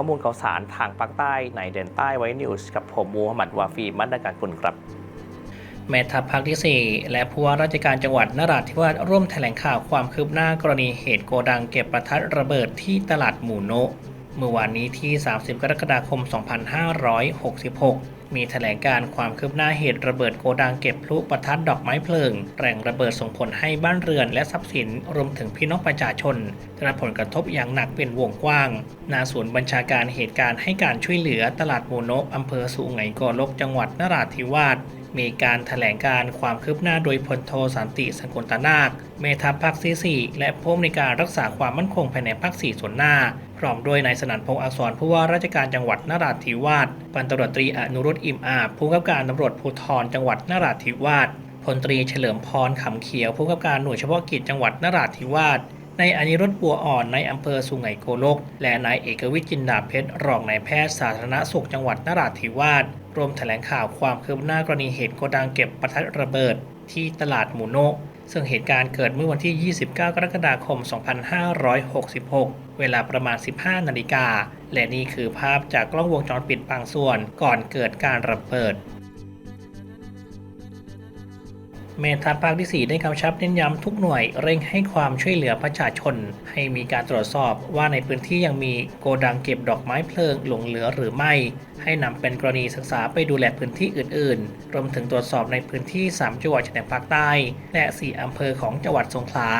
ข้อมูลข่าวสารทางภาคใต้ในเดนใต้ไว้นิวส์กับผมมูฮัมหมัดวาฟีมัดดาการกุลครับแม่ทัพภาคที่ 4 และผู้ว่าราชการจังหวัดนราธิวาสร่วมแถลงข่าวความคืบหน้า กรณีเหตุโกดังเก็บประทัดระเบิดที่ตลาดหมู่โนะ เมื่อวานนี้ที่ 30 กรกฎาคม 2566 มีแถลงการความคืบหน้าเหตุระเบิดโกดังเก็บพลุประทัดดอกไม้เพลิง แรงระเบิดส่งผลให้บ้านเรือนและทรัพย์สินรวมถึงพี่น้องประชาชนได้รับผลกระทบอย่างหนักเป็นวงกว้าง นาศูนย์บัญชาการเหตุการณ์ให้การช่วยเหลือตลาดหมูโนอำเภอสุไหงโกลกจังหวัดนราธิวาสมีการถแถลงการความคืบหน้าโดยพลโทสันติสกุลตนาค เมทัพภาคที่4และผู้อำนวยการรักษาความมั่นคงภายในภาค4ส่วนหน้า พร้อมด้วยนายสนั่นพงษ์อักษรผู้ว่าราชการจังหวัดนราธิวาสพันตำรวจตรีอนุรุตอิมอาจผู้กำกับการตำรวจภูธรจังหวัดนราธิวาสพลตรีเฉลิมพรขำเขียวผู้กำกับการหน่วยเฉพาะกิจจังหวัดนราธิวาสในายอนิรุตบัวอ่อนในอำเภอสุไหงโกลก และนายเอกวิจินดาเพชรรองนายแพทย์สาธารณสุขจังหวัดนราธิวาสรวมแถลงข่าวความคืบหน้ากรณีเหตุโกดังเก็บประทัดระเบิด ที่ตลาดหมูโนะ ซึ่งเหตุการณ์เกิดเมื่อวันที่ 29 กรกฎาคม 2566 เวลาประมาณ 15 นาฬิกา และนี่คือภาพจากกล้องวงจรปิดบางส่วนก่อนเกิดการระเบิด เมทัพภาคที่ 4 ได้กำชับเน้นย้ำทุกหน่วยเร่งให้ความช่วยเหลือประชาชน ให้มีการตรวจสอบว่าในพื้นที่ยังมีโกดังเก็บดอกไม้เพลิงหลงเหลือหรือไม่ ให้นำเป็นกรณีศึกษาไปดูแลพื้นที่อื่น ๆ รวมถึงตรวจสอบในพื้นที่ 3 จังหวัดชายแดนภาคใต้ และ 4 อำเภอของจังหวัดสงขลา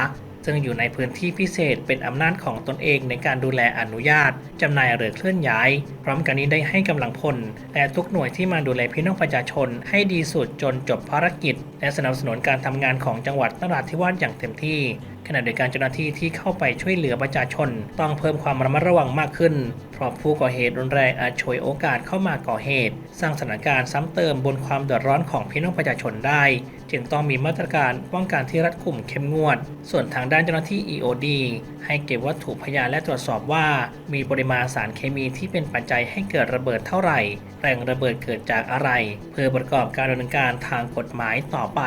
ซึ่งอยู่ในพื้นที่พิเศษเป็นอำนาจของตนเองในการดูแลอนุญาตจำหน่ายหรือเคลื่อนย้าย พร้อมกันนี้ได้ให้กำลังพล และทุกหน่วยที่มาดูแลพี่น้องประชาชน ให้ดีสุดจนจบภารกิจ และสนับสนุนการทำงานของจังหวัดนราธิวาสอย่างเต็มที่ ขณะเดียวกันเจ้าหน้าที่ที่เข้าไปช่วยเหลือประชาชน ต้องเพิ่มความระมัดระวังมากขึ้น เพราะผู้ก่อเหตุรุนแรงอาจฉวยโอกาสเข้ามาก่อเหตุ สร้างสถานการณ์ซ้ำเติมบนความเดือดร้อนของพี่น้องประชาชนได้ จึงต้องมีมาตรการป้องกันที่รัดกุมเข้มงวด ส่วนทางด้านเจ้าหน้าที่ EOD ให้เก็บวัตถุพยานและตรวจสอบว่า มีปริมาณสารเคมีที่เป็นปัจจัยให้เกิดระเบิดเท่าไหร่ แรงระเบิดเกิดจากอะไร เพื่อประกอบการดำเนินการทางกฎหมายต่อไป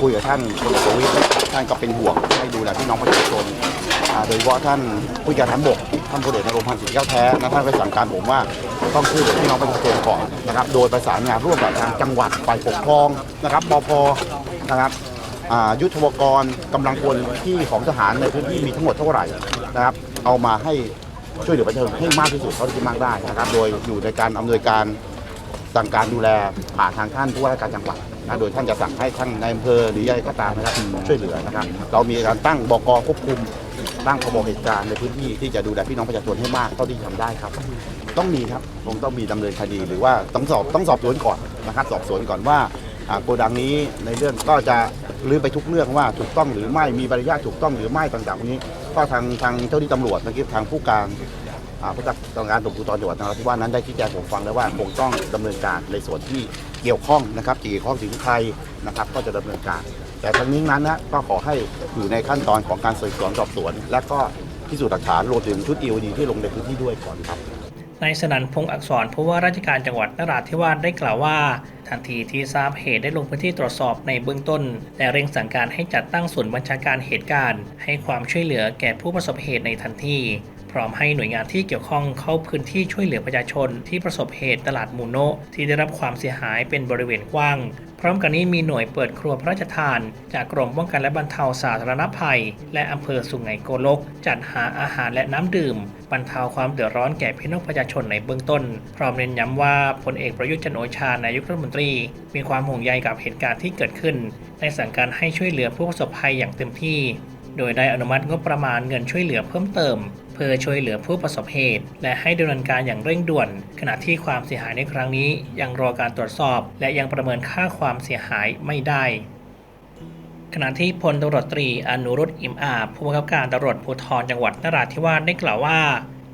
คุยกับท่านพลเอกประวิตรท่านก็เป็นห่วงให้ดูแลพี่น้องประชาชนโดยเฉพาะท่านผู้การฐานบกท่านพลเอกนรงพันธ์สิทธิ์แก้วแท้นะท่านก็สั่งการผมว่าต้องช่วยเหลือพี่น้องประชาชนก่อนนะครับ โดยประสานงานร่วมกับทางจังหวัดฝ่ายปกครองนะครับบพนะครับยุทธวกรกำลังพลที่ของทหารในพื้นที่มีทั้งหมดเท่าไหร่นะครับ เอามาให้ช่วยเหลือประชาชนให้มากที่สุดเท่าที่มากได้นะครับ โดยอยู่ในการอำนวยการ สั่งการดูแลผ่านทางท่านผู้ว่าราชการจังหวัดนะโดยท่านจะสั่งให้ท่านในอำเภอหรือใหญ่ก็ตามนะครับช่วยเหลือนะครับ เรามีการตั้งบกควบคุมตั้งขบเหตุการณ์ในพื้นที่ที่จะดูแลพี่น้องประชาชนให้มากเท่าที่ทำได้ครับ ต้องมีครับคงต้องมีดำเนินคดีหรือว่าต้องสอบต้องสอบสวนก่อนนะครับ สอบสวนก่อนว่าอ่าโกดังนี้ในเรื่องก็จะรื้อไปทุกเรื่องว่าถูกต้องหรือไม่มีใบอนุญาตถูกต้องหรือไม่ต่างๆพวกนี้ ก็ทางทางเจ้าหน้าที่ตำรวจนะครับทางผู้การ ผู้จัดการตำรวจภูธรจังหวัดนราธิวาสนั้นได้ชี้แจงผมฟังแล้วว่าคงต้องดำเนินการในส่วนที่เกี่ยวข้องนะครับที่เกี่ยวข้องถึงใครนะครับ ก็จะดำเนินการ แต่ทั้งนี้นั้นนะก็ขอให้อยู่ในขั้นตอนของการสืบสวนสอบสวน และก็พิสูจน์หลักฐานรวมถึงชุดเอดีที่ลงในพื้นที่ด้วยก่อนครับนายสนันพงษ์อักษรผู้ว่าราชการจังหวัดนราธิวาสได้กล่าวว่า ทันทีที่ทราบเหตุได้ลงพื้นที่ตรวจสอบในเบื้องต้น และเร่งสั่งการให้จัดตั้งศูนย์บัญชาการเหตุการณ์ ให้ความช่วยเหลือแก่ผู้ประสบเหตุในทันที พร้อมให้หน่วยงานที่เกี่ยวข้องเข้าพื้นที่ช่วยเหลือประชาชน ที่ประสบเหตุตลาดมูโนะที่ได้รับความเสียหายเป็นบริเวณกว้าง พร้อมกันนี้มีหน่วยเปิดครัวพระราชทาน จากกรมป้องกันและบรรเทาสาธารณภัย และอำเภอสุไหงโกลก จัดหาอาหารและน้ำดื่ม บรรเทาความเดือดร้อนแก่พี่น้องประชาชนในเบื้องต้น พร้อมเน้นย้ำว่าพลเอกประยุทธ์จันโอชานายกรัฐมนตรี มีความห่วงใยกับเหตุการณ์ที่เกิดขึ้น ในสั่งการให้ช่วยเหลือผู้ประสบภัยอย่างเต็มที่ โดยได้อนุมัติงบประมาณเงินช่วยเหลือเพิ่มเติม เพื่อช่วยเหลือผู้ประสบเหตุ และให้ดำเนินการอย่างเร่งด่วน ขณะที่ความเสียหายในครั้งนี้ยังรอการตรวจสอบ และยังประเมินค่าความเสียหายไม่ได้ขณะที่พลตำรวจตรีอนุรุตอิมอาจผู้บังคับการตำรวจภูธรจังหวัดนราธิวาสได้กล่าวว่า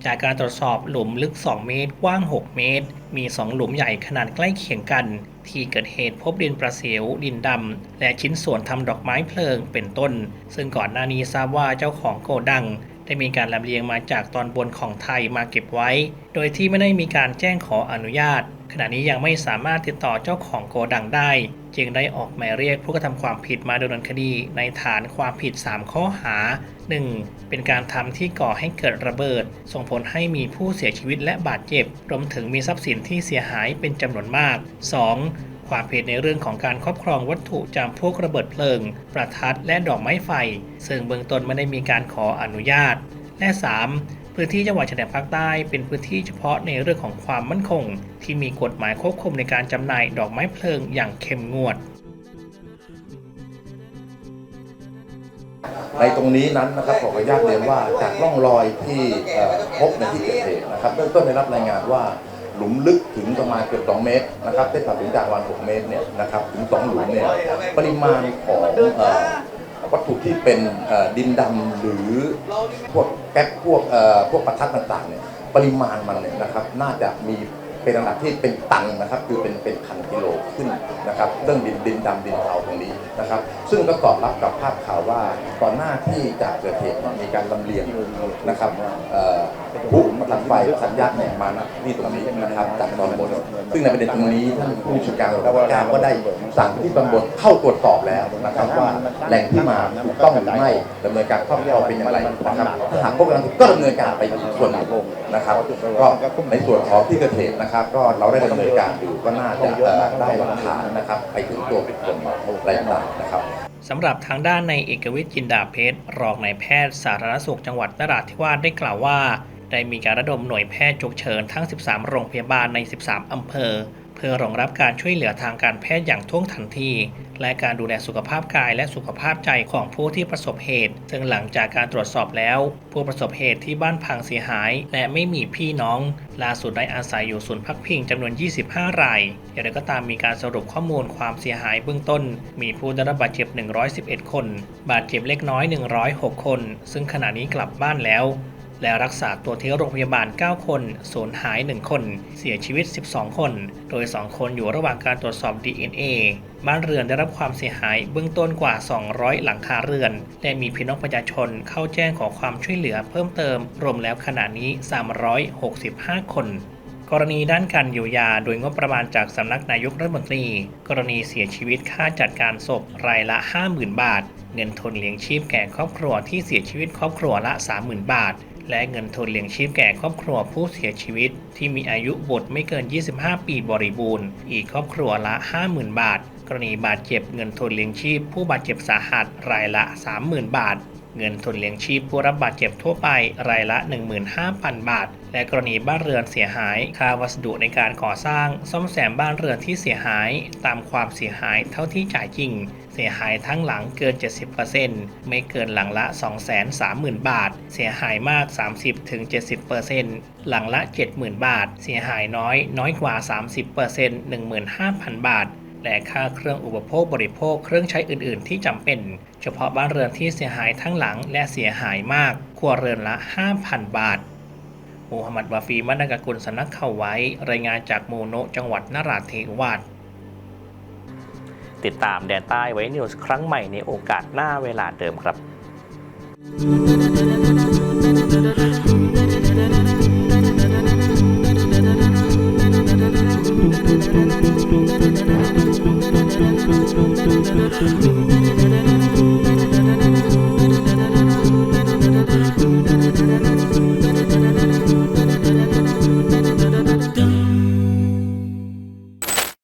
จากการตรวจสอบหลุมลึก 2 เมตรกว้าง 6 เมตร มี 2 หลุมใหญ่ขนาดใกล้เคียงกัน ที่เกิดเหตุพบดินประเสียวดินดำ และชิ้นส่วนทำดอกไม้เพลิงเป็นต้น ซึ่งก่อนหน้านี้ทราบว่าเจ้าของโกดัง ได้มีการลำเลียงมาจากตอนบนของไทยมาเก็บไว้ โดยที่ไม่ได้มีการแจ้งขออนุญาต ขณะนี้ยังไม่สามารถติดต่อเจ้าของโกดังได้ จึงได้ออกหมายเรียกผู้กระทำความผิดมาดำเนินคดีในฐานความผิด 3 ข้อหา 1. เป็นการทำที่ก่อให้เกิดระเบิด ส่งผลให้มีผู้เสียชีวิตและบาดเจ็บ รวมถึงมีทรัพย์สินที่เสียหายเป็นจำนวนมาก 2. ความผิดในเรื่องของการครอบครองวัตถุจำพวกระเบิดเพลิง ประทัดและดอกไม้ไฟ ซึ่งเบื้องต้นไม่ได้มีการขออนุญาต และ 3. พื้นที่จังหวัดชายแดนภาคใต้เป็นพื้นที่เฉพาะในเรื่องของความมั่นคง ที่มีกฎหมายควบคุมในการจำหน่ายดอกไม้เพลิงอย่างเข้มงวด ในตรงนี้นั้นนะครับขออนุญาตเรียนว่าจากร่องรอยที่เอ่อพบในที่เกิดเหตุนะครับเบื้องต้นได้รับรายงานว่าหลุมลึกถึงประมาณเกือบ2เมตรนะครับได้ผ่านถึงจากวัน6เมตรเนี่ยนะครับถึง2หลุมเนี่ยปริมาณของเอ่อ วัตถุที่เป็นดินดำหรือพวกแก๊บพวกพวกประทัดต่างๆเนี่ยปริมาณมันเนี่ยนะครับน่าจะมี เป็นระดับที่เป็นตันนะครับคือเป็นเป็นพันกิโลขึ้นนะครับเรื่องดินดินดำดินเทาตรงนี้นะครับ ซึ่งก็ตอบรับกับภาพข่าวว่าก่อนหน้าที่จะเกิดเหตุมีการลำเลียงนะครับผู้ประทัดไฟสัญญาณเนี่ยมาณที่ตรงนี้นะครับจากตอนบนซึ่งในประเด็นตรงนี้ท่านผู้จัดการตำรวจก็ได้สั่งที่ตำบลเข้าตรวจสอบแล้วนะครับว่าแหล่งที่มาถูกต้องหรือไม่ดำเนินการครอบครองเป็นอย่างไรนะครับถ้าหากพวกนั้นก็ดำเนินการไปส่วนหนึ่งนะครับก็ในส่วนของที่เกิดเหตุนะครับ ก็เราได้ดำเนินการอยู่ก็น่าจะเอ่อได้หลักฐานนะครับ ไปถึงตัวบุคคลอะไรต่างๆนะครับสำหรับทางด้านในเอกวิทย์จินดาเพชรรองนายแพทย์สาธารณสุขจังหวัดนราธิวาสได้กล่าวว่า ได้มีการระดมหน่วยแพทย์ฉุกเฉินทั้ง 13 โรงพยาบาลใน 13 อำเภอ เพื่อรองรับการช่วยเหลือทางการแพทย์อย่างท่วงทันที และการดูแลสุขภาพกายและสุขภาพใจของผู้ที่ประสบเหตุ ซึ่งหลังจากการตรวจสอบแล้ว ผู้ประสบเหตุที่บ้านพังเสียหาย และไม่มีพี่น้อง ล่าสุดได้อาศัยอยู่ศูนย์พักพิงจำนวน 25 รายอย่างไรก็ตามมีการสรุปข้อมูลความเสียหายเบื้องต้น มีผู้ได้รับบาดเจ็บ 111 คน บาดเจ็บเล็กน้อย 106 คน ซึ่งขณะนี้กลับบ้านแล้ว และรักษาตัวที่โรงพยาบาล 9 คนสูญหาย 1 คน เสียชีวิต 12 คน โดย 2 คนอยู่ระหว่างการตรวจสอบ DNA บ้านเรือนได้รับความเสียหายเบื้องต้นกว่า 200 หลังคาเรือน และมีพี่น้องประชาชนเข้าแจ้งขอความช่วยเหลือเพิ่มเติม รวมแล้วขณะนี้ 365 คนกรณีด้านการเยียวยาโดยงบประมาณจากสำนักนายกรัฐมนตรี กรณีเสียชีวิตค่าจัดการศพรายละ 50,000 บาท เงินทุนเลี้ยงชีพแก่ครอบครัวที่เสียชีวิตครอบครัวละ 30,000 บาท และเงินทุนเลี้ยงชีพแก่ครอบครัวผู้เสียชีวิต ที่มีอายุบุตรไม่เกิน 25 ปีบริบูรณ์ อีกครอบครัวละ 50,000 บาท กรณีบาดเจ็บเงินทุนเลี้ยงชีพ ผู้บาดเจ็บสาหัสรายละ 30,000 บาท เงินทุนเลี้ยงชีพผู้รับบาดเจ็บทั่วไปรายละ 15,000 บาท และกรณีบ้านเรือนเสียหาย ค่าวัสดุในการก่อสร้าง ซ่อมแซมบ้านเรือนที่เสียหาย ตามความเสียหายเท่าที่จ่ายจริง เสียหายทั้งหลังเกิน 70%ไม่เกินหลังละ 230,000 บาท เสียหายมาก 30-70%หลังละ 70,000 บาท เสียหายน้อยน้อยกว่า 30% 15,000 บาทและค่าเครื่องอุปโภคบริโภคเครื่องใช้อื่น ๆ ที่จำเป็น เฉพาะบ้านเรือนที่เสียหายทั้งหลังและเสียหายมากครัวเรือนละ 5,000 บาทมูฮัมหมัดวาฟีมัดนกกุลสำนักข่าวไว้ รายงานจากมูโนะจังหวัดนราธิวาสติดตามแดนใต้ไว้นิวส์ครั้งใหม่ในโอกาสหน้าเวลาเดิมครับ Thank you.